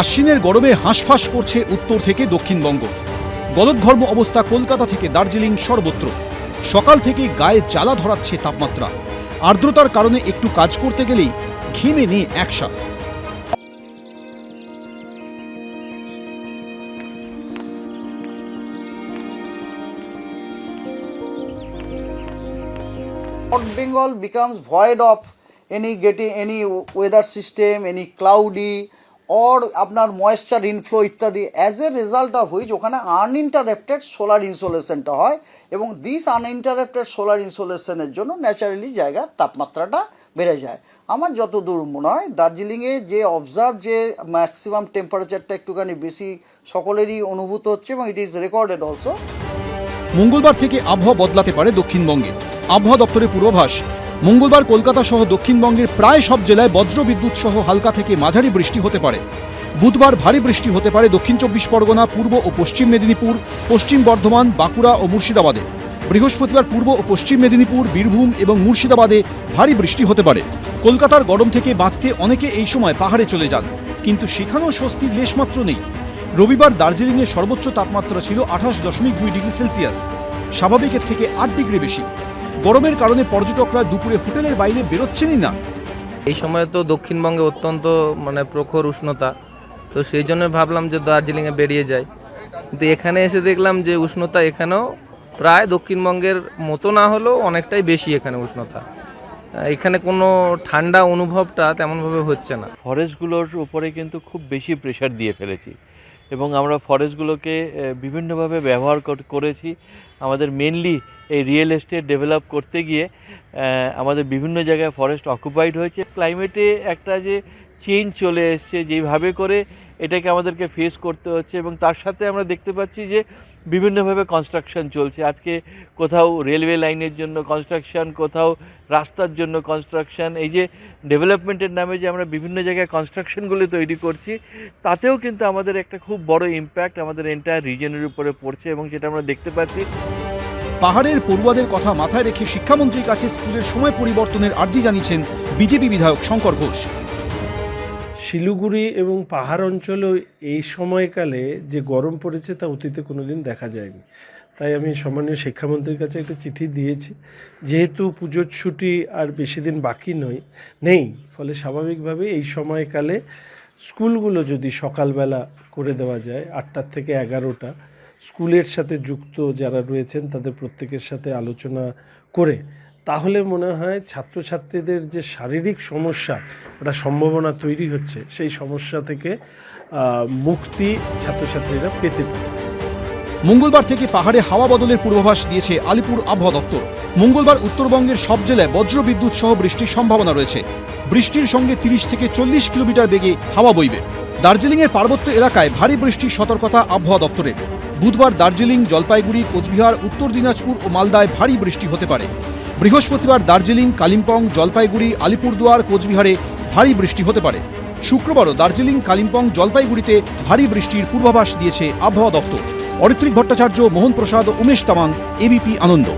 আশ্বিনের গরমে হাঁসফাঁস করছে উত্তর থেকে দক্ষিণবঙ্গ। গলদঘর্ম অবস্থা কলকাতা থেকে দার্জিলিং সর্বত্র। সকাল থেকে গায়ে জ্বালা ধরাচ্ছে তাপমাত্রা। আর্দ্রতার কারণে একটু কাজ করতে গেলেই ঘিমে নিয়ে একসা। North Bengal becomes void of any getting any weather system, any cloudy or আপনার ময়েশ্চার ইনফ্লো ইত্যাদি as a result of which ওখানে আনইন্টারাপ্টেড সোলার ইনসোলেশনটা হয় এবং দিস আনইন্টারাপ্টেড সোলার ইনসোলেশনের জন্য ন্যাচারালি জায়গার তাপমাত্রাটা বেড়ে যায়। আমার যতদূর মনে হয়, দার্জিলিংয়ে যে অবজার্ভ যে ম্যাক্সিমাম টেম্পারেচারটা একটুখানি বেশি সকলেরই অনুভূত হচ্ছে এবং ইট ইজ রেকর্ডেড অলসো মঙ্গলবার থেকে আবহাওয়া বদলাতে পারে দক্ষিণবঙ্গে। আবহাওয়া দপ্তরের পূর্বাভাস মঙ্গলবার কলকাতা সহ দক্ষিণবঙ্গের প্রায় সব জেলায় বজ্রবিদ্যুৎ সহ হালকা থেকে মাঝারি বৃষ্টি হতে পারে। বুধবার ভারী বৃষ্টি হতে পারে দক্ষিণ চব্বিশ পরগনা, পূর্ব ও পশ্চিম মেদিনীপুর, পশ্চিম বর্ধমান, বাঁকুড়া ও মুর্শিদাবাদে। বৃহস্পতিবার পূর্ব ও পশ্চিম মেদিনীপুর, বীরভূম এবং মুর্শিদাবাদে ভারী বৃষ্টি হতে পারে। কলকাতার গরম থেকে বাঁচতে অনেকে এই সময় পাহাড়ে চলে যান, কিন্তু সেখানেও স্বস্তির লেশমাত্র নেই। রবিবার দার্জিলিংয়ের সর্বোচ্চ তাপমাত্রা ছিল আঠাশ দশমিক দুই ডিগ্রি সেলসিয়াস। স্বাভাবিকের থেকে আট ডিগ্রি বেশি। গরমের কারণে পর্যটকরা দুপুরে হোটেলের বাইরে বেরোচ্ছেনই না। এই সময় তো দক্ষিণবঙ্গে অত্যন্ত মানে প্রখর উষ্ণতা। তো সেই জন্য ভাবলাম যে দার্জিলিংয়ে বেরিয়ে যাই। কিন্তু এখানে এসে দেখলাম যে উষ্ণতা এখানেও প্রায় দক্ষিণবঙ্গের মতো না হলেও অনেকটাই বেশি এখানে উষ্ণতা। এখানে কোনো ঠান্ডা অনুভবটা তেমনভাবে হচ্ছে না। ফরেস্টগুলোর উপরে কিন্তু খুব বেশি প্রেশার দিয়ে ফেলেছি। এবং আমরা ফরেস্টগুলোকে বিভিন্নভাবে ব্যবহার করেছি। আমাদের মেনলি এই রিয়েল এস্টেট ডেভেলপ করতে গিয়ে আমাদের বিভিন্ন জায়গায় ফরেস্ট অকুপাইড হয়েছে। ক্লাইমেটে একটা যে চেঞ্জ চলে এসছে যেইভাবে করে এটাকে আমাদেরকে ফেস করতে হচ্ছে এবং তার সাথে আমরা দেখতে পাচ্ছি যে বিভিন্নভাবে কনস্ট্রাকশন চলছে। আজকে কোথাও রেলওয়ে লাইনের জন্য কনস্ট্রাকশন কোথাও রাস্তার জন্য কনস্ট্রাকশন এই যে ডেভেলপমেন্টের নামে যে আমরা বিভিন্ন জায়গায় কনস্ট্রাকশনগুলি তৈরি করছি, তাতেও কিন্তু আমাদের একটা খুব বড় ইম্প্যাক্ট আমাদের এন্টায়ার রিজনের উপরে পড়ছে এবং সেটা আমরা দেখতে পাচ্ছি পাহাড়ের পড়ুয়াদের কথা মাথায় রেখে শিক্ষামন্ত্রীর কাছে স্কুলের সময় পরিবর্তনের আর্জি জানিয়েছেন বিজেপি বিধায়ক শঙ্কর ঘোষ। শিলিগুড়ি এবং পাহাড় অঞ্চলেও এই সময়কালে যে গরম পড়েছে তা অতীতে কোনোদিন দেখা যায়নি। তাই আমি সম্মানীয় শিক্ষামন্ত্রীর কাছে একটা চিঠি দিয়েছি। যেহেতু পুজোর ছুটি আর বেশি দিন বাকি নয়, নেই, ফলে স্বাভাবিকভাবে এই সময়কালে স্কুলগুলো যদি সকালবেলা করে দেওয়া যায় আটটার থেকে এগারোটা স্কুলের সাথে যুক্ত যারা রয়েছেন, তাদের প্রত্যেকের সাথে আলোচনা করে, তাহলে মনে হয় ছাত্রছাত্রীদের যে শারীরিক সমস্যা, একটা সম্ভাবনা তৈরি হচ্ছে, সেই সমস্যা থেকে মুক্তি ছাত্রছাত্রীরা পেতে পারে। মঙ্গলবার থেকে পাহাড়ে হাওয়া বদলের পূর্বাভাস দিয়েছে আলিপুর আবহাওয়া দপ্তর। মঙ্গলবার উত্তরবঙ্গের সব জেলায় বজ্রবিদ্যুৎ সহ বৃষ্টির সম্ভাবনা রয়েছে। বৃষ্টির সঙ্গে তিরিশ থেকে চল্লিশ কিলোমিটার বেগে হাওয়া বইবে। দার্জিলিংয়ের পার্বত্য এলাকায় ভারী বৃষ্টির সতর্কতা, আবহাওয়া দপ্তরের বুধবার দার্জিলিং, জলপাইগুড়ি, কোচবিহার, উত্তর দিনাজপুর ও মালদায় ভারী বৃষ্টি হতে পারে। বৃহস্পতিবার দার্জিলিং, কালিম্পং, জলপাইগুড়ি, আলিপুরদুয়ার, কোচবিহারে ভারী বৃষ্টি হতে পারে। শুক্রবারও দার্জিলিং, কালিম্পং, জলপাইগুড়িতে ভারী বৃষ্টির পূর্বাভাস দিয়েছে আবহাওয়া দপ্তর। অরিত্রিক ভট্টাচার্য, মোহন প্রসাদ উমেশ তামাং, এবিপি আনন্দ।